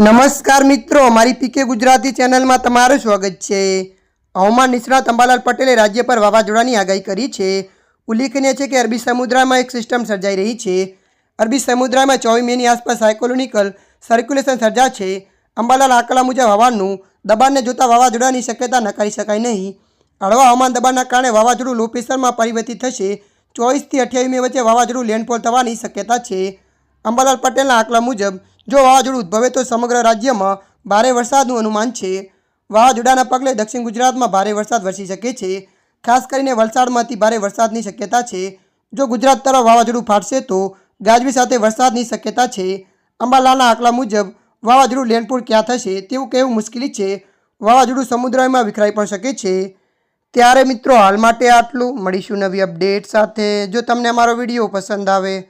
નમસ્કાર મિત્રો મારી પીકે ગુજરાતી ચેનલમાં તમારું સ્વાગત છે. હવામાન નિષ્ણાત અંબાલાલ પટેલે રાજ્ય પર વાવાઝોડાની આગાહી કરી છે. ઉલ્લેખનીય છે કે અરબી સમુદ્રમાં એક સિસ્ટમ સર્જાઈ રહી છે. અરબી સમુદ્રમાં ચોવીસ મેની આસપાસ સાયકોલોનિકલ સર્ક્યુલેશન સર્જા છે. અંબાલાલ આંકડા મુજબ હવાનું દબાણને જોતા વાવાઝોડાની શક્યતા નકારી શકાય નહીં. હળવા હવામાન દબાણના કારણે વાવાઝોડું લો પ્રેશરમાં પરિવર્તિત થશે. ચોવીસથી અઠ્યાવીસ મે વચ્ચે વાવાઝોડું લેન્ડફોલ થવાની શક્યતા છે. અંબાલાલ પટેલના આંકડા મુજબ, જો વાવાઝોડું ઉદ્ભવે તો સમગ્ર રાજ્યમાં ભારે વરસાદનું અનુમાન છે. વાવાઝોડાના પગલે દક્ષિણ ગુજરાતમાં ભારે વરસાદ વરસી શકે છે. ખાસ કરીને વલસાડમાં અતિ ભારે વરસાદની શક્યતા છે. જો ગુજરાત તરફ વાવાઝોડું ફાટશે તો ગાજવી સાથે વરસાદની શક્યતા છે. અંબાલાલના આંકડા મુજબ, વાવાઝોડું લેન્ડફોલ ક્યાં થશે તેવું કહેવું મુશ્કેલી છે. વાવાઝોડું સમુદ્રમાં વિખરાઈ પણ શકે છે. ત્યારે મિત્રો, હાલ માટે આટલું. મળીશું નવી અપડેટ સાથે. જો તમને અમારો વીડિયો પસંદ આવે